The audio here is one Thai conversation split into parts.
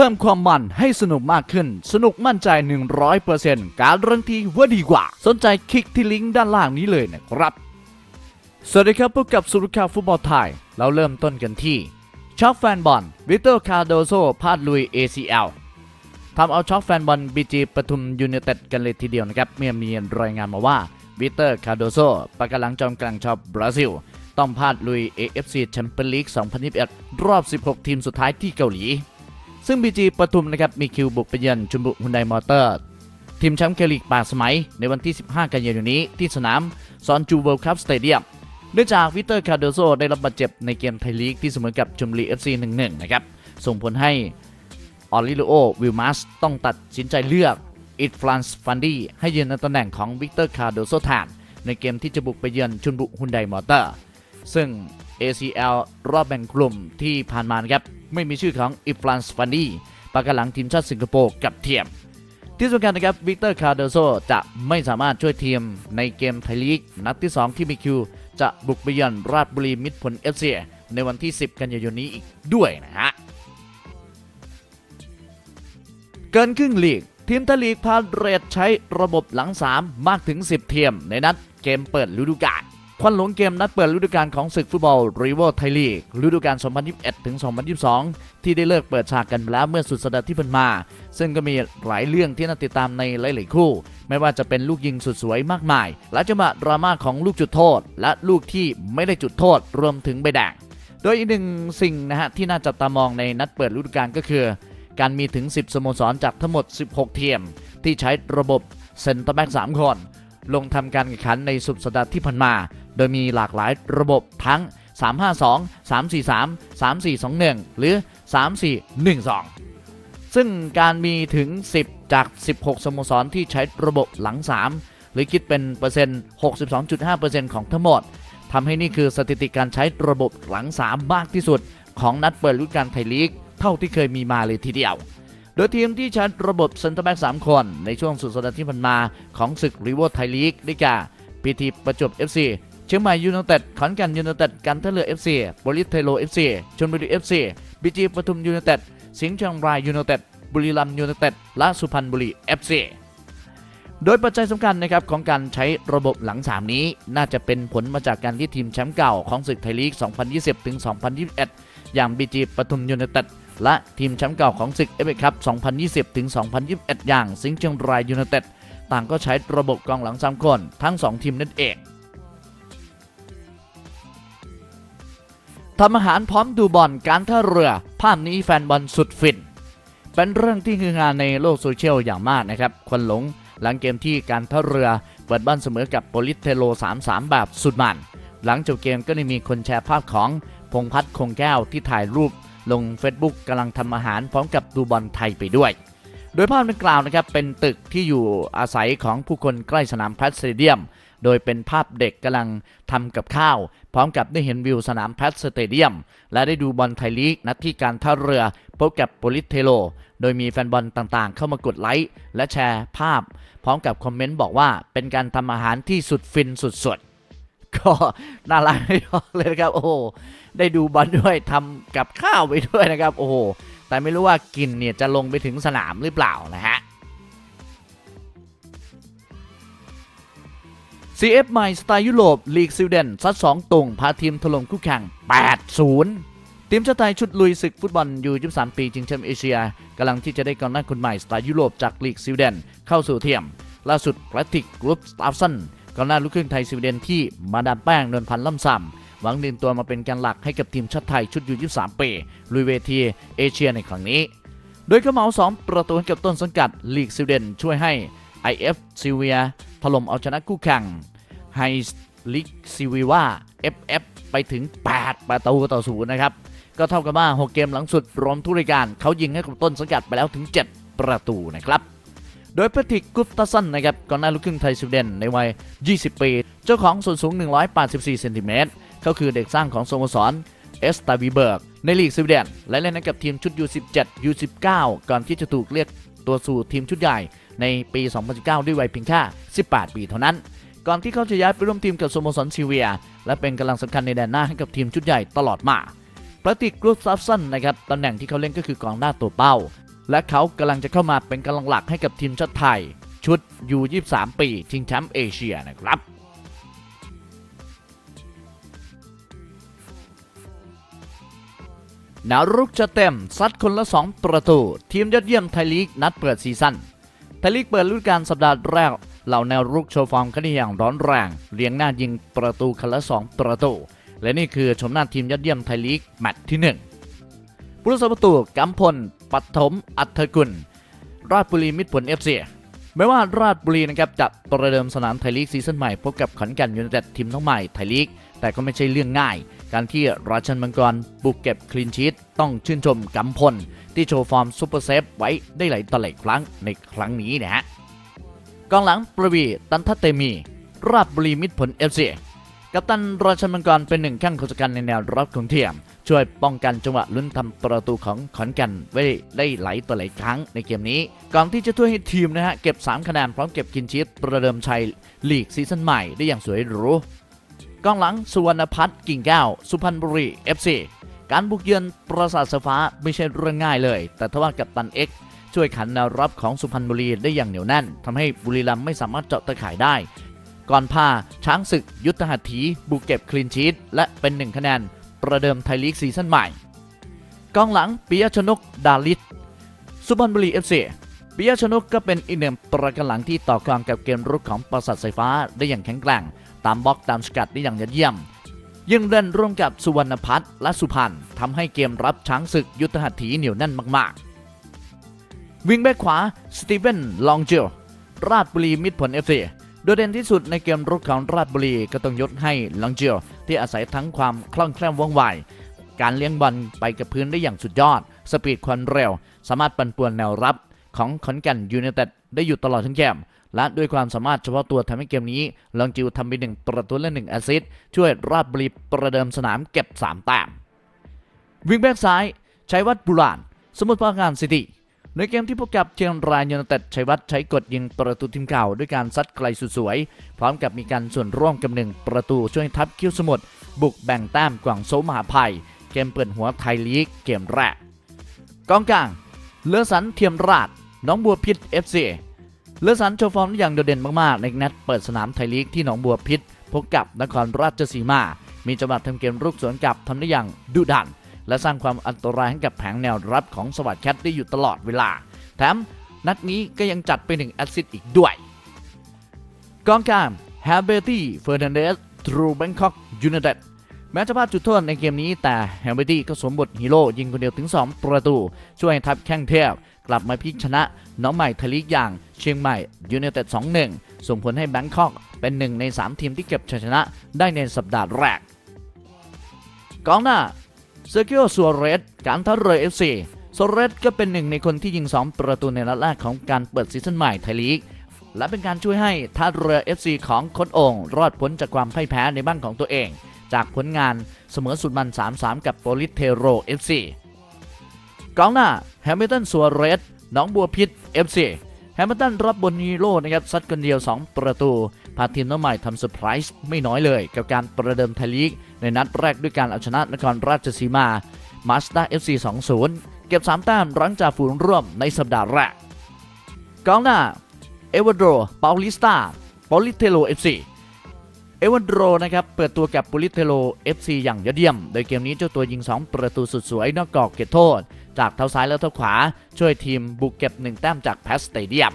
เพิ่มความมันให้สนุกมากขึ้น สนุกมั่นใจ 100%การรันตีว่าดีกว่า สนใจคลิกที่ลิงก์ด้านล่างนี้เลยนะครับ สวัสดีครับพบกับสุริคาฟุตบอลไทย เราเริ่มต้นกันที่ช็อกแฟนบอลวิเตอร์คาร์โดโซพลาดลุย ACL ทำเอาช็อกแฟนบอลบีจีปทุมยูเนเต็ดกันเลยทีเดียวนะครับเมื่อมีรายงานมาว่าวิเตอร์คาร์โดโซปากกาหลังจอมกลางชาวบราซิล ต้องพลาดลุย AFC แชมเปี้ยนลีก 2021 รอบ 16 ทีมสุดท้ายที่เกาหลี ซึ่งบีจีปทุมนะครับมีคิวบุกไปเยือนชุมบุฮุนไดมอเตอร์ ทีมแชมป์เคลีก8สมัย ในวันที่ 15 กันยายนนี้ที่สนามซอนจูเวิลด์คัพสเตเดียมเนื่องจากวิเตอร์คาร์โดโซได้รับบาดเจ็บในเกมไทยลีกที่เสมอกับจุมรีเอฟซี1-1นะครับ ส่งผลให้ออริโลโอวิลมัสต้องตัดสินใจเลือกอิดฟรานส์ฟันดี้ให้ยืนในตำแหน่งของวิกเตอร์คาร์โดโซแทนในเกมที่จะบุกไปเยือนชุนบุฮุนไดมอเตอร์ ซึ่ง ACL รอบแบ่งกลุ่มที่ผ่านมานะครับ ไม่มีชื่อของอิฟรานส์ฟันดี้ปากหลังทีมชาติสิงคโปร์กับเทียม ที่สำคัญนะครับวิกเตอร์คาร์โดโซจะไม่สามารถช่วยทีมในเกมไทยลีก นัดที่ 2 ที่มีคิว จะบุกไปยือนราชบุรีมิตรผลเอฟซีในวันที่ 10 กันยายนนี้อีกด้วยนะฮะเกินครึ่งลีก ทีมไทยลีกพาเรตใช้ระบบหลัง 3 มากถึง 10 เทียม ในนัดเกมเปิดฤดูกาล ควันหลงเกมนัดเปิดฤดูกาลของศึกฟุตบอลรีเวอร์ไทยลีกฤดูกาล 2021ถึง2022 ที่ได้เลิกเปิดฉากกันไปแล้วเมื่อสุดสัปดาห์ที่ผ่านมา ซึ่งก็มีหลายเรื่องที่น่าติดตามในหลาย ๆ คู่ ไม่ว่าจะเป็นลูกยิงสุดสวยมากมาย และจังหวะดราม่าของลูกจุดโทษ และลูกที่ไม่ได้จุดโทษรวมถึงใบแดงโดยอีกหนึ่งสิ่งนะฮะที่น่าจับตามองในนัดเปิดฤดูกาลก็คือ การมีถึง 10 สโมสรจากทั้งหมด 16เทียมที่ใช้ระบบเซนเตอร์แบ็ก3คนลงทำการแข่งขันในสุดสัปดาห์ที่ผ่านมา โดยมีหลากหลายระบบทั้ง 352 343 3421 หรือ 3412 ซึ่งการมีถึง 10 จาก 16 สโมสรที่ใช้ระบบหลัง 3 หรือคิดเป็นเปอร์เซ็นต์ 62.5%ของทั้งหมดทำให้นี่คือสถิติการใช้ระบบหลัง 3 มากที่สุด ของนัดเปิดฤดูกาลไทยลีก เท่าที่เคยมีมาเลยทีเดียวโดยทีมที่ใช้ระบบเซนเตอร์แบ็ก3 คน ในช่วงสุดสัปดาห์ที่ผ่านมาของศึกรีเวอร์ไทยลีกได้แก่พีทีประจวบ FC เชียงใหม่ยูไนเต็ดขอนแก่นยูไนเต็ดกันท่าเรือ FC บริสเทโล FC ชลบุรี FC บีจีปทุมยูไนเต็ดสิงห์เชียงรายยูไนเต็ดบุรีรัมย์ยูไนเต็ดและสุพรรณบุรี FC โดยปัจจัยสำคัญนะครับของการใช้ระบบหลัง 3 นี้ น่าจะเป็นผลมาจากการที่ทีมแชมป์เก่าของศึกไทยลีก 2020 ถึง 2021 อย่างบีจีปทุมยูไนเต็ดและทีมแชมป์เก่าของศึกเอฟเอคัพ 2020 ถึง 2021 อย่างสิงห์เชียงรายยูไนเต็ดต่างก็ใช้ระบบกองหลัง 3 คน ทั้ง 2 ทีมนั่นเอง ทำอาหารพร้อมดูบอลการท่าเรือ ภาพนี้แฟนบอลสุดฟิน เป็นเรื่องที่ฮือฮาในโลกโซเชียลอย่างมากนะครับ ควันหลงหลังเกมที่การท่าเรือเปิดบ้านเสมอกับโปลิสเทโล 3-3 แบบสุดมัน หลังจบเกมก็ได้มีคนแชร์ภาพของพงพัฒน์คงแก้วที่ถ่ายรูปลง Facebook กำลังทำอาหารพร้อมกับดูบอลไทยไปด้วย โดยภาพดังกล่าวนะครับเป็นตึกที่อยู่อาศัยของผู้คนใกล้สนามแพทสเตเดียม โดยเป็นภาพเด็กกำลังทำกับข้าว พร้อมกับได้เห็นวิวสนามแพทสเตเดียม และได้ดูบอลไทยลีกนัดที่การท่าเรือพบกับโปลิเทโล โดยมีแฟนบอลต่างๆ เข้ามากดไลค์และแชร์ภาพ พร้อมกับคอมเมนต์บอกว่าเป็นการทำอาหารที่สุดฟินสุดๆก็น่ารักเลยนะครับ โอ้ได้ดูบอลด้วยทำกับข้าวไปด้วยนะครับ โอ้ แต่ไม่รู้ว่ากลิ่นเนี่ยจะลงไปถึงสนามหรือเปล่านะฮะ CF ใหม่สไตล์ยุโรปลีกสวีเดนซัด2ตุงพาทีมถล่มคู่แข่ง 8-0 ทีมชาติไทยชุดลุยศึกฟุตบอลยู23 ปีชิงแชมป์เอเชียกำลังที่จะได้กองหน้าคนใหม่สไตล์ยุโรปจากลีกสวีเดนเข้าสู่เทียม ล่าสุดแพทริกกรุ๊ปสตาฟสันกองหน้าลูกครึ่งไทยสวีเดนที่มาดามแป้งนวลพันธ์ล่ำซำ หวังดึงตัวมาเป็นแการหลักให้กับทีมชาติไทยชุดยู23ปีลุยเวทีเอเชียในครั้งนี้ โดยเขาเหมาสองประตูให้กับต้นสังกัดลีกสวีเดนช่วยให้ IF ซิเวียถล่มเอาชนะคู่แข่งไฮลิกซิวีว่า FF ไปถึง 8 ประตูต่อศูนย์นะครับ ก็เท่ากับว่า 6 เกมหลังสุดรวมทุกรายการเขายิงให้กับต้นสังกัดไปแล้วถึง 7 ประตูนะครับโดยแพทริกกุฟตัสซันนะครับกองหน้าลูกครึ่งไทยสวีเดนในวัย 20 ปี เจ้าของส่วนสูง 184 เซนติเมตร เขาคือเด็กสร้างของสโมสรเอสตาวีเบิร์กในลีกสวีเดนและเล่นให้กับทีมชุด U17 U19 ก่อนที่จะถูกเรียกตัวสู่ทีมชุดใหญ่ในปี 2019 ด้วยวัยเพียงแค่ 18 ปีเท่านั้น ก่อนที่เขาจะย้ายไปร่วมทีมกับสโมสรซีเวีย และเป็นกำลังสำคัญในแดนหน้าให้กับทีมชุดใหญ่ตลอดมาปฏิกรูปซับซันนะครับตำแหน่งที่เขาเล่นก็คือกองหน้าตัวเป้า และเขากำลังจะเข้ามาเป็นกำลังหลักให้กับทีมชาติไทย ชุดยู23 ปีชิงแชมป์เอเชียนะครับ นวรุกจะเต็มซัดคนละ 2 ประตู ทีมยอดเยี่ยมไทยลีกนัดเปิดซีซั่นไทยลีกเปิดฤดูกาลสัปดาห์แรกเหล่าแนวรุกโชว์ฟอร์มกันได้อย่างร้อนแรงเลี้ยงหน้ายิงประตูคนละ 2 ประตู และนี่คือชมหน้าทีมยอดเยี่ยมไทยลีกแมตช์ที่1ผู้รักษาประตูกำพลปัทมอัธกุล ราชบุรีมิตรผลเอฟซีไม่ว่าราชบุรีนะครับจะประเดิมสนามไทยลีกซีซั่นใหม่พบกับขอนแก่นยูไนเต็ดทีมน้องใหม่ไทยลีก แต่ก็ไม่ใช่เรื่องง่าย การที่ราชันมังกรบุกเก็บคลีนชีตต้องชื่นชมกำพล ที่โชว์ฟอร์มซูเปอร์เซฟไว้ได้หลายต่อหลายครั้งในครั้งนี้นะฮะกองหลังประวีตันทัตเตมี ราชบุรีมิตรผลเอฟซีกัปตันราชันมังกรเป็นหนึ่งข้างขจกันในแนวรับของเทียม ช่วยป้องกันจังหวะลุ้นทำประตูของขอนแก่นไว้ได้หลายต่อหลายครั้งในเกมนี้ ก่อนที่จะช่วยให้ทีมนะฮะเก็บ 3 คะแนนพร้อมเก็บกินชีตประเดิมชัยลีกซีซั่นใหม่ได้อย่างสวยหรู กองหลังสุวรรณพัฒน์กิ่งแก้ว สุพรรณบุรี FC การบุกเยือนปราสาทสฟ้าไม่ใช่เรื่องง่ายเลย แต่ทว่ากับตันเอ็กช่วยขันแนวรับของสุพรรณบุรีได้อย่างเหนียวแน่นทำให้บุรีรัมย์ไม่สามารถเจาะตะข่ายได้ ก่อนพาช้างศึก ยุทธหัตถี บุกเก็บคลีนชีตและเป็นหนึ่งคะแนน ประเดิมไทยลีกซีซั่นใหม่ กองหลังปิยชนก ดาลิต สุพรรณบุรี FC ปิยชนกก็เป็นอีกหนึ่งประกันหลังที่ต่อกลางกับเกมรุกของปราสาทสายฟ้าได้อย่างแข็งแกร่ง ตามบล็อกตามสกัดได้อย่างยอดเยี่ยมยังเล่นร่วมกับสุวรรณพัฒน์และสุพรรณทำให้เกมรับช้างศึกยุทธหัตถีเหนียวแน่นมากๆ วิ่งแบ็คขวาสตีเวนลองเจลราชบุรีมิตรผล FC โดดเด่นที่สุดในเกมรุกของราชบุรีก็ต้องยกให้ลองเจลที่อาศัยทั้งความคล่องแคล่วว่องไวการเลี้ยงบอลไปกับพื้นได้อย่างสุดยอด สปีดความเร็ว สามารถปั่นป่วนแนวรับ ของขอนแก่นยูไนเต็ดได้อยู่ตลอดทั้งเกมและด้วยความสามารถเฉพาะตัวทำให้เกมนี้ลองจิวทำไปหนึ่งประตูและหนึ่งแอสซิสต์ช่วยราชบุรีประเดิมสนามเก็บ 3 แต้มวิ่งแบ็กซ้ายชัยวัฒน์บุราณสมุทรปราการซิตี้ในเกมที่พบกับเชียงรายยูไนเต็ดชัยวัฒน์ใช้กดยิงประตูทีมเก่าด้วยการซัดไกลสุดสวย พร้อมกับมีการส่วนร่วมกับหนึ่งประตูช่วยทัพคิ้วสมุทรบุกแบ่งแต้มกวางโซมหาภัย เกมเปิดหัวไทยลีกเกมแรกกองกลางเลือสันเทียมราช น้องบัวพิษ FC เลอสันโชว์ฟอร์มอย่างโดดเด่นมากๆ ในนัดเปิดสนามไทยลีกที่หนองบัวพิษพบกับนครราชสีมา มีจังหวะทำเกมรุกสวนกลับทำได้อย่างดุดัน และสร้างความอันตรายให้กับแผงแนวรับของสวัสดิ์แคทได้อยู่ตลอดเวลา แถมนัดนี้ก็ยังจัดไปหนึ่งแอสซิสต์อีกด้วยกองกลางแฮเบอร์ตี้เฟอร์นันเดสทรูแบงคอกยูไนเต็ด แม้จะพลาดจุดโทษในเกมนี้แต่แฮมเบอร์ตี้ก็สวมบทฮีโร่ยิงคนเดียวถึง 2 ประตู ช่วยให้ทัพแข้งเทพ กลับมาพลิกชนะน้องใหม่ทะลีกอย่างเชียงใหม่ยูไนเต็ด 2-1 ส่งผลให้แบงคอกเป็นหนึ่งใน 3 ทีมที่เก็บชัยชนะได้ในสัปดาห์แรกกองหน้าเซอร์กิโอซัวเรสการท่าเรือเอฟซีซัวเรสก็เป็นหนึ่งในคนที่ยิง 2 ประตูในนัดแรกของการเปิดซีซั่นใหม่ไทยลีก และเป็นการช่วยให้ท่าเรือ FC ของโค้ชโองรอดพ้นจากความพ่ายแพ้ในบ้านของตัวเอง จากผลงานเสมอสุดมัน 3-3 กับโปลิสเทโร FC กองหน้าแฮมิลตันซัวเรสน้องบัวพิษ FC แฮมิลตันรับบนฮีโร่นะครับซัดคนเดียว 2 ประตู พาทีมน้องใหม่ทำเซอร์ไพรส์ไม่น้อยเลย กับการประเดิมไทยลีก ในนัดแรกด้วยการเอาชนะนครราชสีมามาสด้า FC 2-0 เก็บ 3 แต้มหลังจากฝูงร่วมในสัปดาห์แรกกองหน้า เอวาโดรปาลิสตาปอลิเทโลเอฟซีเอวาโดรนะครับ เปิดตัวกับปอลิเทโล FC อย่างยอดเยี่ยม โดยเกมนี้เจ้าตัวยิง 2 ประตูสุดสวยนอกกรอบเขตโทษ จากเท้าซ้ายและเท้าขวา ช่วยทีมบุกเก็บ 1 แต้มจากแพสสเตเดียม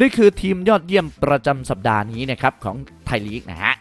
นี่คือทีมยอดเยี่ยมประจำสัปดาห์นี้นะครับ ของไทยลีกนะฮะ